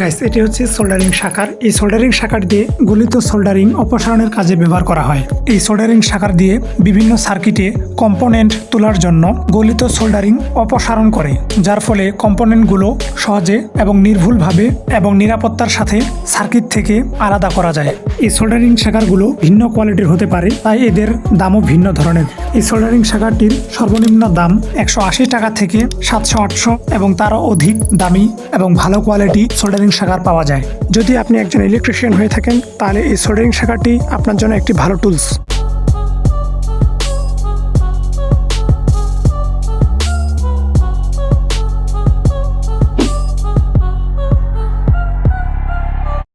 Guys এটি হচ্ছে soldering শাখার। এই সোল্ডারিং শাখার দিয়ে গলিত সোল্ডারিং অপসারণের কাজে ব্যবহার করা হয়। এই সোল্ডারিং শাখার দিয়ে বিভিন্ন সার্কিটে কম্পোনেন্ট তোলার জন্য গলিত সোল্ডারিং অপসারণ করে, যার ফলে কম্পোনেন্টগুলো সহজে এবং নির্ভুলভাবে এবং নিরাপত্তার সাথে সার্কিট থেকে আলাদা করা যায়। এই সোল্ডারিং শাখারগুলো ভিন্ন কোয়ালিটির হতে পারে, তাই এদের দামও ভিন্ন ধরনের। এই সোল্ডারিং শাখাটির সর্বনিম্ন দাম একশো আশি টাকা থেকে সাতশো, আটশো এবং তারও অধিক দামি এবং ভালো কোয়ালিটি সোল্ডারিং শাখার পাওয়া যায়। যদি আপনি একজন ইলেকট্রিশিয়ান হয়ে থাকেন, তাহলে এই সোল্ডারিং শাখাটি আপনার জন্য একটি ভালো টুলস